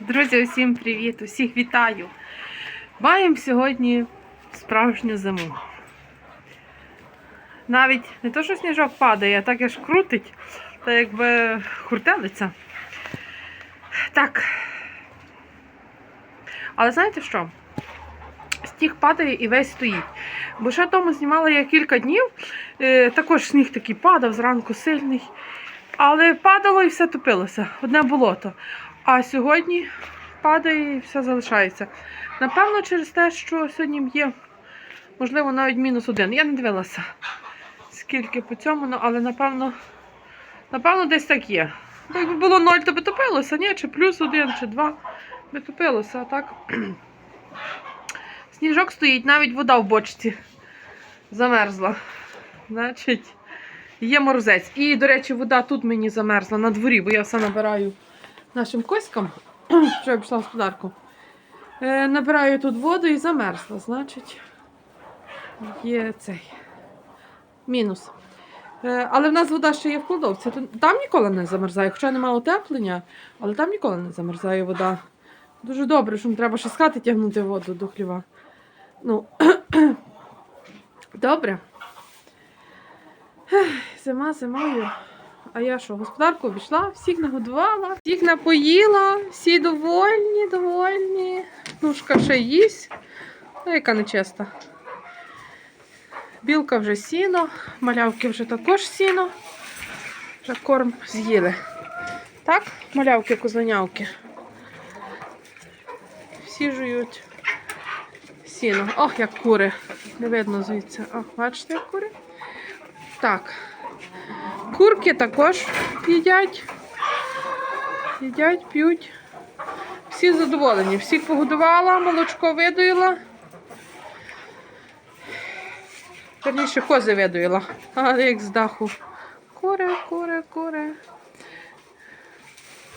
Друзі, усім привіт! Усіх вітаю! Маємо сьогодні справжню зиму. Навіть не то, що сніжок падає, а так аж крутить, та якби хуртелиця. Так. Але знаєте що? Сніг падає і весь стоїть. Бо ще тому знімала я кілька днів. е, Також сніг такий падав, зранку сильний. Але падало і все топилося. Одне болото. А сьогодні падає і все залишається. Напевно, через те, що сьогодні є, можливо, навіть мінус один. Я не дивилася, скільки по цьому, ну, але напевно, напевно, десь так є. Бо якби було ноль, то би топилося, ні, чи плюс один, чи два би топилося, а так. Сніжок стоїть, навіть вода в бочці замерзла. Значить, є морозець. І, до речі, вода тут мені замерзла на дворі, бо я все набираю нашим коськам, що я пішла в господарку. Е, набираю тут воду і замерзла, значить, є цей мінус. Е, але в нас вода ще є в кладовці. Там ніколи не замерзає, хоча немає утеплення, але там ніколи не замерзає вода. Дуже добре, що не треба ще з хати тягнути воду до хліва. Ну, добре. Зима зимою. А я що, господарку обійшла, всіх нагодувала, всіх напоїла, всі довольні, довольні. Нушка ще їсть. Ну, яка нечиста. Білка вже сіно, малявки вже також сіно. Вже корм з'їли. Так, малявки, козленявки. Всі жують сіно. Ох, як кури. Не видно звідси. Ох, бачите, як кури? Так. Курки також їдять. Їдять, п'ють. Всі задоволені. Всіх погодувала, молочко видоїла. Верніше кози видоїла. А як з даху. Кури, кури, кури.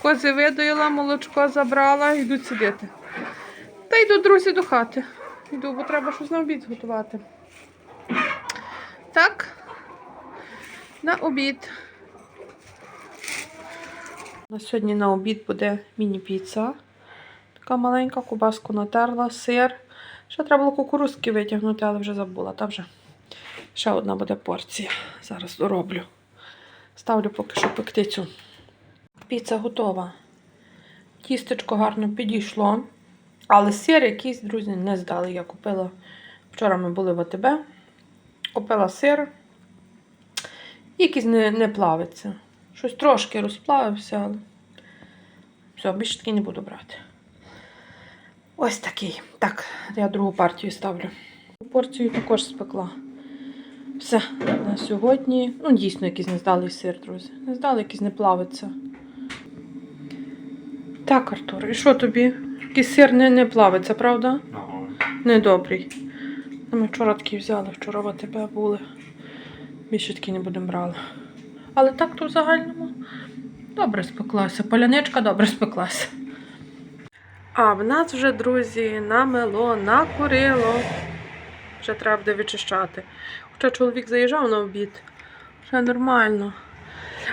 Кози видоїла, молочко забрала, йдуть сидіти. Та йду, друзі, до хати. Йду, бо треба щось на обід зготувати. Так на обід. На сьогодні на обід буде міні-піца. Така маленька, кубаску натерла, сир. Ще треба було кукурузки витягнути, але вже забула. Та вже ще одна буде порція. Зараз дороблю. Ставлю поки що пекти цю. Піца готова. Тістечко гарно підійшло. Але сир якийсь, друзі, не здали. Я купила. Вчора ми були в АТБ. Купила сир. Якийсь не, не плавиться. Щось трошки розплавився, але все, більше таки не буду брати. Ось такий. Так, я другу партію ставлю. Порцію також спекла. Все, на сьогодні. Ну, дійсно, якийсь нездалий сир, друзі. Нездалий, якийсь не плавиться. Так, Артур, і що тобі? Якийсь сир не, не плавиться, правда? Ага. Недобрий. Ми вчора такі взяли, вчора в АТБ були. Більше такі не будемо брали. Але так то в загальному добре спеклася. Поляничка добре спеклася. А в нас вже, друзі, намело, накурило. Вже треба буде вичищати. Хоча чоловік заїжджав на обід. Вже нормально.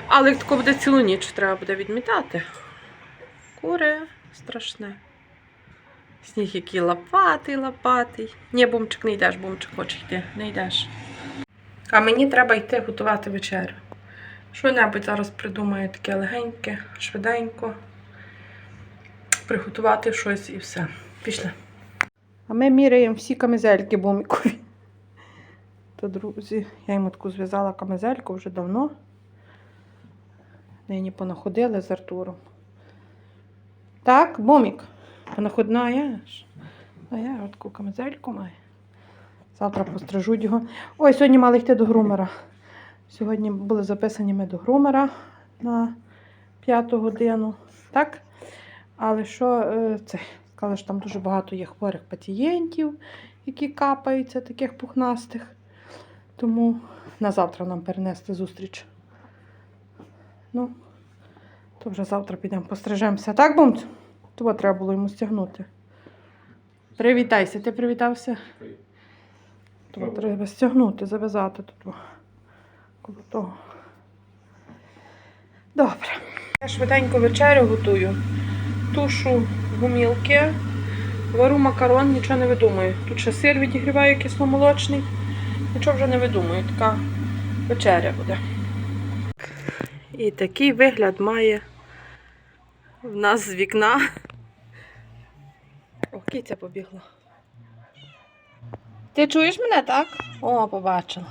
Але як тако буде цілу ніч, треба буде відмітати. Кури страшне. Сніг який лопатий, лопатий. Ні, бумчик, не йдеш, бумчик хоче йти, не йдеш. А мені треба йти готувати вечерю. Що-небудь зараз придумаю таке легеньке, швиденько. Приготувати щось і все. Пішли. А ми міряємо всі камизельки бумікові. То, друзі, я йому таку зв'язала камизельку вже давно. Нині понаходили з Артуром. Так, бумік. Понаходнаєш? А я таку камизельку маю. Завтра пострижуть його. Ой, сьогодні мали йти до грумера. Сьогодні були записані ми до грумера на п'яту годину. Так? Але що е, це? Сказали, що там дуже багато є хворих пацієнтів, які капаються, таких пухнастих. Тому на завтра нам перенести зустріч. Ну, то вже завтра підемо пострижемося. Так, Бумц? Того треба було йому стягнути. Привітайся, ти привітався? Того треба стягнути, зав'язати тут. Коло того. Добре. Я швиденько вечерю готую. тушу гумілки, вару макарон, нічого не видумую. Тут ще сир відігріваю кисломолочний. Нічого вже не видумую, така вечеря буде. І такий вигляд має в нас з вікна. О, киця побігла. Ти чуєш мене, так? О, побачила.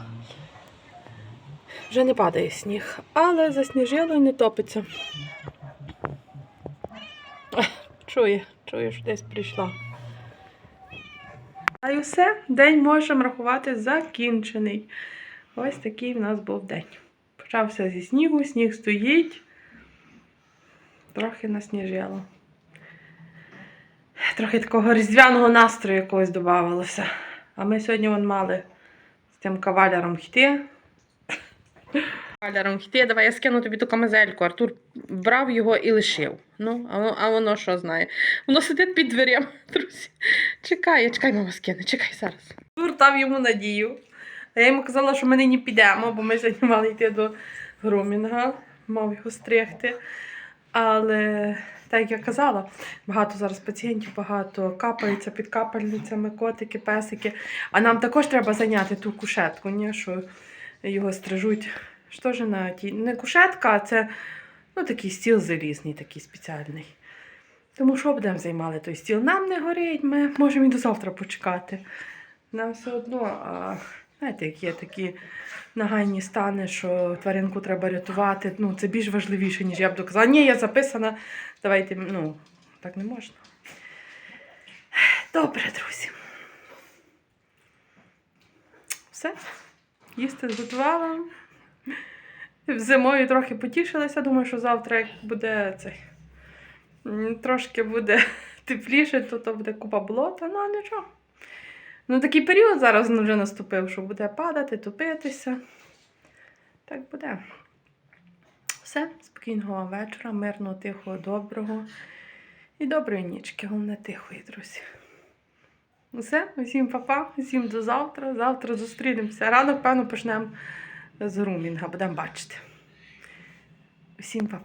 Вже не падає сніг, але засніжило і не топиться. Чує, чує, що десь прийшла. А і все, день можемо рахувати закінчений. Ось такий в нас був день. Почався зі снігу, сніг стоїть. Трохи насніжило. Трохи такого різдвяного настрою якогось додавалося. А ми сьогодні вон мали з тим кавалером йти. Кавалером йти, давай я скину тобі ту камизельку. Артур брав його і лишив. Ну, а воно, а воно що знає? Воно сидить під дверям, друзі. Чекає, чекай, мама скине, чекай зараз. Артур дав йому надію. А я йому казала, що ми нині підемо, бо ми сьогодні мали йти до Грумінга, мав його стригти. Але, так як я казала, багато зараз пацієнтів, багато капаються під капельницями, котики, песики. А нам також треба зайняти ту кушетку, ні, що його стрижуть. Що ж на тій? Не кушетка, а це ну, такий стіл залізний, такий спеціальний. Тому що будемо займали той стіл? Нам не горить, ми можемо і до завтра почекати. Нам все одно, а, знаєте, як є такі нагальні стани, що тваринку треба рятувати. Ну, це більш важливіше, ніж я б доказала. Ні, я записана. Давайте, ну, так не можна. Добре, друзі. Все. Їсти зготувала. Зимою трохи потішилася. Думаю, що завтра, як буде цей. Трошки буде тепліше, то, то буде купа болота, ну а нічого. Ну, такий період зараз ну, вже наступив, що буде падати, топитися. Так буде. Все, спокійного вечора, мирного, тихого, доброго. І доброї нічки, головне тихої, друзі. Все, усім папа, усім до завтра. Завтра зустрінемося. Ранок, певно, почнемо з грумінга, будемо бачити. Усім папа.